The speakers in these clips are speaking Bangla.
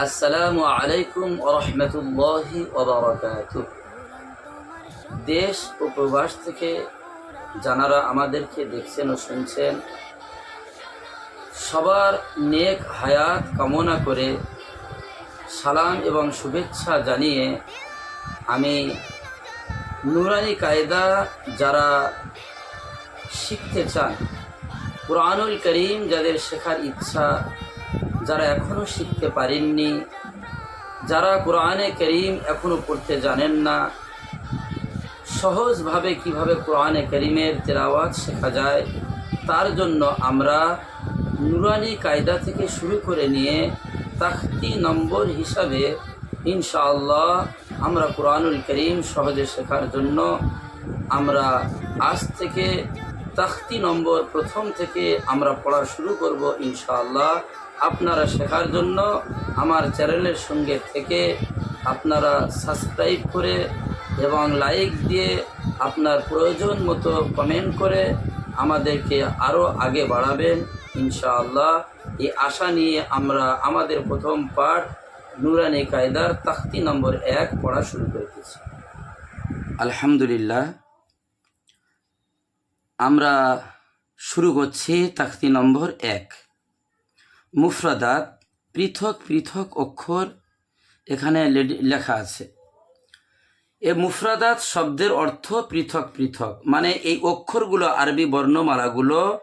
আসসালামু আলাইকুম রহমতুল্লাহি দেশ ও প্রবাস থেকে যারা আমাদেরকে দেখছেন ও শুনছেন, সবার নেক হায়াত কামনা করে সালাম এবং শুভেচ্ছা জানিয়ে আমি নুরানি কায়দা যারা শিখতে চান, কোরআনুল করিম যাদের শেখার ইচ্ছা যারা এখনও শিখতে পারেননি, যারা কোরআনে করিম এখনও পড়তে জানেন না, সহজভাবে কীভাবে কোরআনে করিমের তেলাওয়াত শেখা যায়, তার জন্য আমরা নুরানি কায়দা থেকে শুরু করে নিয়ে তাখতি নম্বর হিসাবে ইনশাআল্লাহ আমরা কোরআনুল করিম সহজে শেখার জন্য আমরা আজ থেকে তাখতি নম্বর প্রথম থেকে আমরা পড়া শুরু করব ইনশাআল্লাহ। আপনারা শেখার জন্য আমার চ্যানেলের সঙ্গে থেকে আপনারা সাবস্ক্রাইব করে এবং লাইক দিয়ে আপনার প্রয়োজন মতো কমেন্ট করে আমাদেরকে আরও আগে বাড়াবেন, ইনশাআল্লাহ। এই আশা নিয়ে আমরা আমাদের প্রথম পাঠ নুরানি কায়দার তাখতি নম্বর এক পড়া শুরু করতেছি। আলহামদুলিল্লাহ। আমরা শুরু করছি তাখতি নম্বর এক। মুফরাদাত, পৃথক পৃথক অক্ষর এখানে লেখা আছে। এ মুফরাদাত শব্দের অর্থ পৃথক পৃথক। মানে এই অক্ষরগুলো, আরবি বর্ণমালাগুলো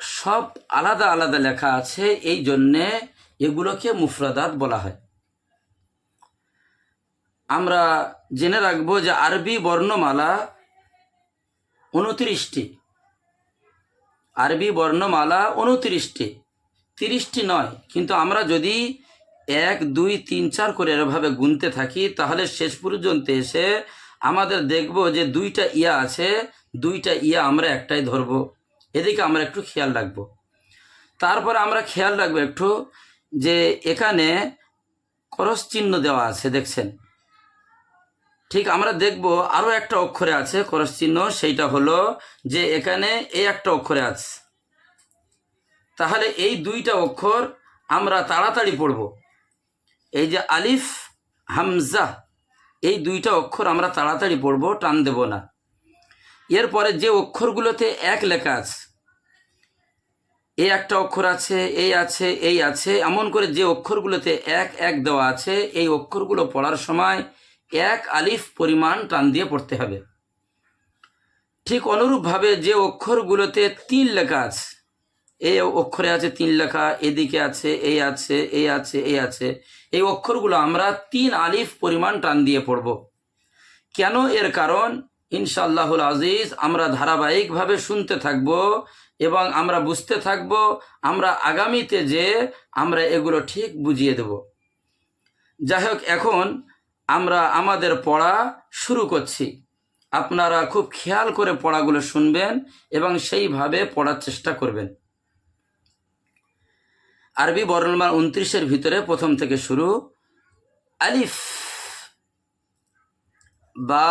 সব আলাদা আলাদা লেখা আছে, এই জন্যে এগুলোকে মুফরাদাত বলা হয়। আমরা জেনে রাখব যে আরবি বর্ণমালা উনত্রিশটি। আরবি বর্ণমালা উনত্রিশটি। তিরিশটি নয়। কিন্তু আমরা যদি এক, দুই, তিন, চার করে এভাবে গুনতে থাকি, তাহলে শেষ পর্যন্ত এসে আমাদের দেখব যে দুইটা ইয়া আছে, দুইটা ইয়া আমরা একটাই ধরব। এদিকে আমরা একটু খেয়াল রাখব। তারপরে আমরা খেয়াল রাখব একটু যে এখানে করস চিহ্ন দেওয়া আছে, দেখছেন? ঠিক আমরা দেখব আরও একটা অক্ষরে আছে, করস চিহ্ন, সেইটা হলো যে এখানে এই একটা অক্ষরে আছে। তাহলে এই দুইটা অক্ষর আমরা তাড়াতাড়ি পড়ব। এই যে আলিফ, হামজা, এই দুইটা অক্ষর আমরা তাড়াতাড়ি পড়ব, টান দেব না। এরপরে যে অক্ষরগুলোতে এক লেখা আছে এই একটা অক্ষর আছে, এই আছে এই আছে, এমন করে যে অক্ষরগুলোতে এক এক দেওয়া আছে, এই অক্ষরগুলো পড়ার সময় এক আলিফ পরিমাণ টান দিয়ে পড়তে হবে। ঠিক অনুরূপভাবে যে অক্ষরগুলোতে তিন লেখা আছে এই অক্ষরে আছে তিন লেখা, এদিকে আছে এই আছে এই আছে এই আছে। এই অক্ষরগুলো আমরা তিন আলিফ পরিমাণ টান দিয়ে পড়ব। কেন এর কারণ? ইনশাআল্লাহুল আজিজ, আমরা ধারাবাহিকভাবে শুনতে থাকব এবং আমরা বুঝতে থাকব, আমরা আগামীতে যে আমরা এগুলো ঠিক বুঝিয়ে দেব। যাই হোক, এখন আমরা আমাদের পড়া শুরু করছি। আপনারা খুব খেয়াল করে পড়াগুলো শুনবেন এবং সেইভাবে পড়ার চেষ্টা করবেন। আরবি বর্ণমালা উনত্রিশের ভিতরে প্রথম থেকে শুরু। আলিফ বা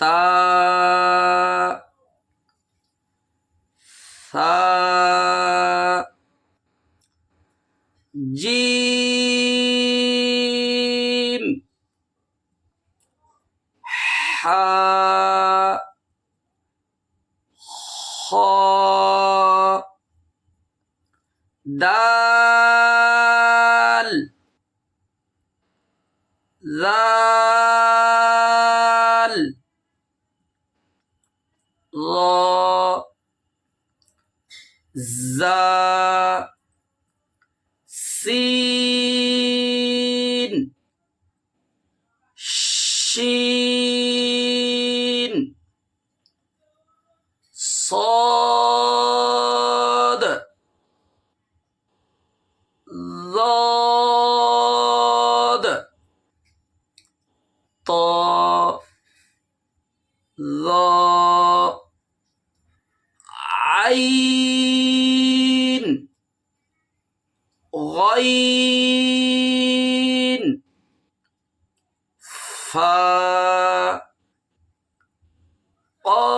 তা সা জিম হা খ দাল জাল র জা সিন ضاد طا ظا عين. غين. فا قاف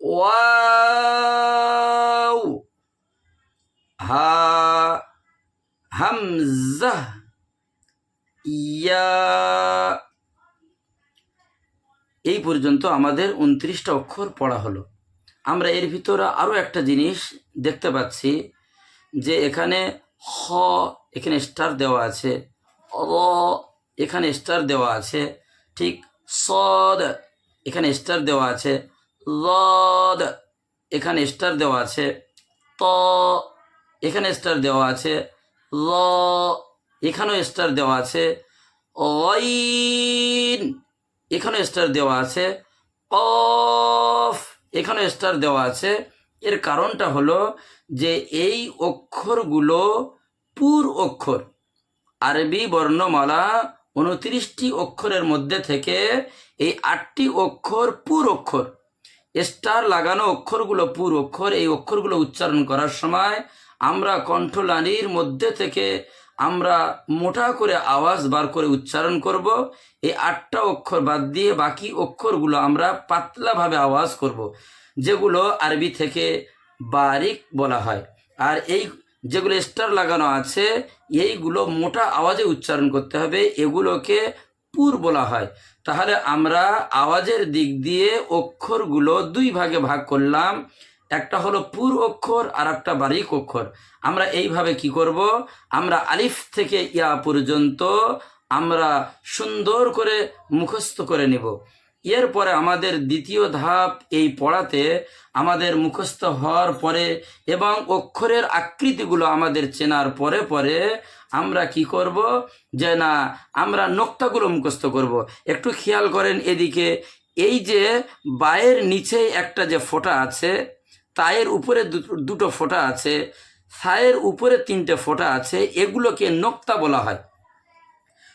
ওয়াও হা হামজা ইয়া এই পর্যন্ত আমাদের উনত্রিশটা অক্ষর পড়া হলো। আমরা এর ভিতরে আরও একটা জিনিস দেখতে পাচ্ছি যে এখানে হ, এখানে স্টার দেওয়া আছে। অ এখানে স্টার দেওয়া আছে। ঠিক সদ, এখানে স্টার দেওয়া আছে। লদ এখানে স্টার দেওয়া আছে। ত, এখানে স্টার দেওয়া আছে। ল এখানেও স্টার দেওয়া আছে। অইন, এখানেও স্টার দেওয়া আছে। অফ এখানেও স্টার দেওয়া আছে। এর কারণটা হলো যে এই অক্ষরগুলো পুর অক্ষর। আরবি বর্ণমালা উনত্রিশটি অক্ষরের মধ্যে থেকে এই আটটি অক্ষর পুর অক্ষর। স্টার লাগানো অক্ষরগুলো পুর অক্ষর। এই অক্ষরগুলো উচ্চারণ করার সময় আমরা কণ্ঠলানির মধ্যে থেকে আমরা মোটা করে আওয়াজ বার করে উচ্চারণ করব। এই আটটা অক্ষর বাদ দিয়ে বাকি অক্ষরগুলো আমরা পাতলাভাবে আওয়াজ করব, যেগুলো আরবি থেকে বারিক বলা হয়। আর এই যেগুলো স্টার লাগানো আছে, এইগুলো মোটা আওয়াজে উচ্চারণ করতে হবে, এগুলোকে পুর বলা হয়। তাহলে আমরা আওয়াজের দিক দিয়ে অক্ষরগুলো দুই ভাগে ভাগ করলাম। একটা হলো পুর অক্ষর আর একটা বারিক অক্ষর। আমরা এইভাবে কি করব? আমরা আলিফ থেকে ইয়া পর্যন্ত আমরা সুন্দর করে মুখস্থ করে নেব। এরপরে আমাদের দ্বিতীয় ধাপ এই পড়াতে আমাদের মুখস্থ হওয়ার পরে এবং অক্ষরের আকৃতিগুলো আমাদের চেনার পরে পরে আমরা কি করব? যে না, আমরা নোক্তাগুলো মুখস্থ করব। একটু খেয়াল করেন এদিকে, এই যে বায়ের নিচে একটা যে ফোঁটা আছে, তায়ের উপরে দুটো- ফোঁটা আছে, সায়ের উপরে তিনটে ফোঁটা আছে, এগুলোকে নোক্তা বলা হয়।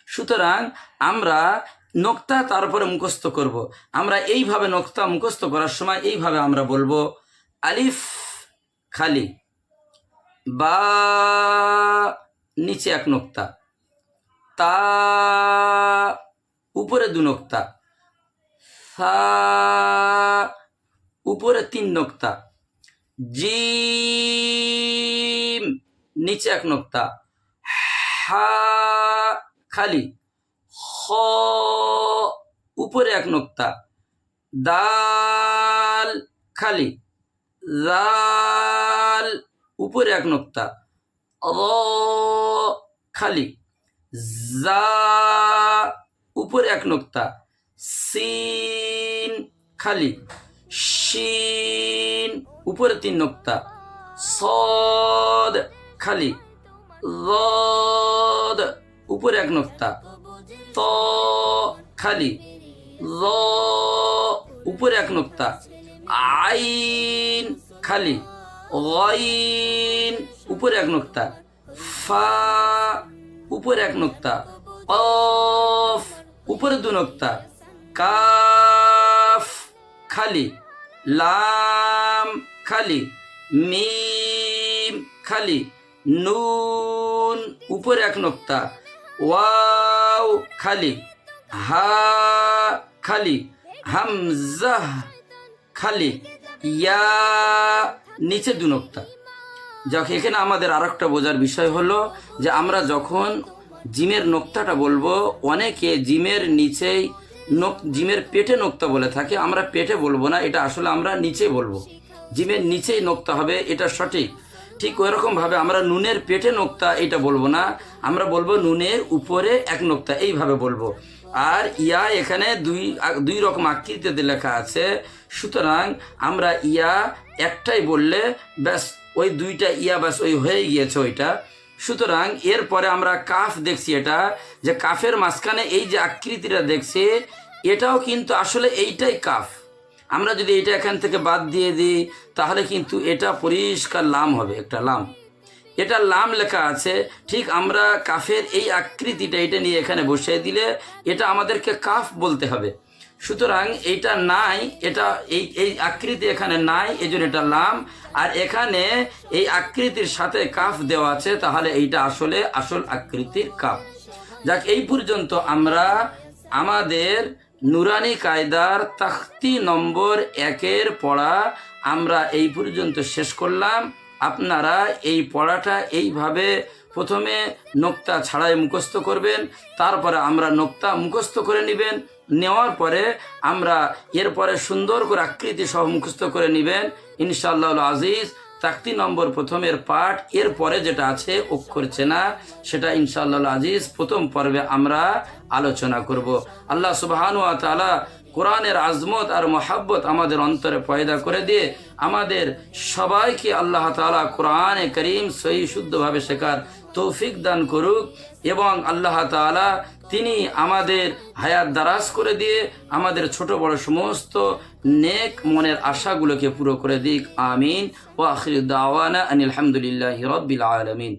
সুতরাং আমরা নোক্তা তারপরে মুখস্থ করব। আমরা এইভাবে নোক্তা মুখস্থ করার সময় এইভাবে আমরা বলব, আলিফ খালি, বা নিচে এক নোক্তা, তা উপরে দু নোক্তা, সা উপরে তিন নোক্তা, জিম নিচে এক নোক্তা, হা খালি উপরে এক নোক্তা। দাল, খালি। জাল উপরে এক নোক্তা। র খালি। জা, উপরে এক নোক্তা। সিন, খালি। শিন, উপরে তিন নোক্তা। সদ, খালি। রদ, উপরে এক নোক্তা। ত খালি ল উপরে এক নোক্তা। আইন খালি উপরে এক নোক্তা। ফা, উপরে এক নোক্তা। অফ, উপরে দু নোক্তা। কাফ খালি লাম খালি মিম খালি নুন, উপরে এক নোক্তা। ওয়াও খালি হা খালি হামজা খালি ইয়া নিচে দু নোক্তা। যখন এখানে আমাদের আর একটা বোঝার বিষয় হলো যে আমরা যখন জিমের নোক্তাটা বলব, অনেকে জিমের নিচেই জিমের পেটে নোক্তা বলে থাকে, আমরা পেটে বলব না, এটা আসলে আমরা নিচে বলব। জিমের নিচেই নোক্তা হবে, এটা সঠিক। ঠিক ওইরকমভাবে আমরা নুনের পেটে নোক্তা এটা বলব না। আমরা বলব নুনের উপরে এক নোক্তা, এইভাবে বলব। আর ইয়া এখানে দুই দুই রকম আকৃতিতে লেখা আছে। সুতরাং আমরা ইয়া একটাই বললে ব্যাস, ওই দুইটা ইয়া ব্যাস, ওই হয়ে গিয়েছে ওইটা। সুতরাং এরপরে আমরা কাফ দেখছি এটা, যে কাফের মাঝখানে এই যে আকৃতিটা দেখছি, এটাও কিন্তু আসলে এইটাই কাফ। আমরা যদি এটা এখান থেকে বাদ দিয়ে দিই, তাহলে কিন্তু এটা পরিষ্কার লাম হবে, একটা লাম। এটা লাম লেখা আছে, ঠিক আমরা কাফের এই আকৃতিটা এটা নিয়ে এখানে বসিয়ে দিলে এটা আমাদেরকে কাফ বলতে হবে। সুতরাং এইটা নাই, এটা এই এই আকৃতি এখানে নাই এই জন্য এটা লাম। আর এখানে এই আকৃতির সাথে কাফ দেওয়া আছে, তাহলে এইটা আসলে আসল আকৃতির কাফ। যাক, এই পর্যন্ত আমরা আমাদের নুরানি কায়দার তাখতি নম্বর একের পড়া আমরা এই পর্যন্ত শেষ করলাম। আপনারা এই পড়াটা এইভাবে প্রথমে নোক্তা ছাড়াই মুখস্থ করবেন, তারপরে আমরা নোক্তা মুখস্থ করে নেবেন, নেওয়ার পরে আমরা এরপরে সুন্দর করে আকৃতি সহ মুখস্থ করে নেবেন। ইনশাআল্লাহ আজিজ তাকতি নম্বর প্রথমের পাঠ, এরপরে যেটা আছে অক্ষর চেনা, সেটা ইনশাআল্লাহ আজিজ, প্রথম পর্বে আমরা আলোচনা করব। আল্লাহ সুবাহানু তালা কোরআনের আজমত আর মহাব্বত আমাদের অন্তরে পয়দা করে দিয়ে আমাদের সবাইকে আল্লাহ তালা কোরআনে করিম সহি শুদ্ধভাবে শেখার তৌফিক দান করুক এবং আল্লাহ তালা তিনি আমাদের হায়াত দারাজ করে দিয়ে আমাদের ছোট বড় সমস্ত নেক মনের আশাগুলোকে পুরো করে দিক। আমিন। ও আখির দাওয়ানা আনিল আলহামদুলিল্লাহ রব্বিল আলমিন।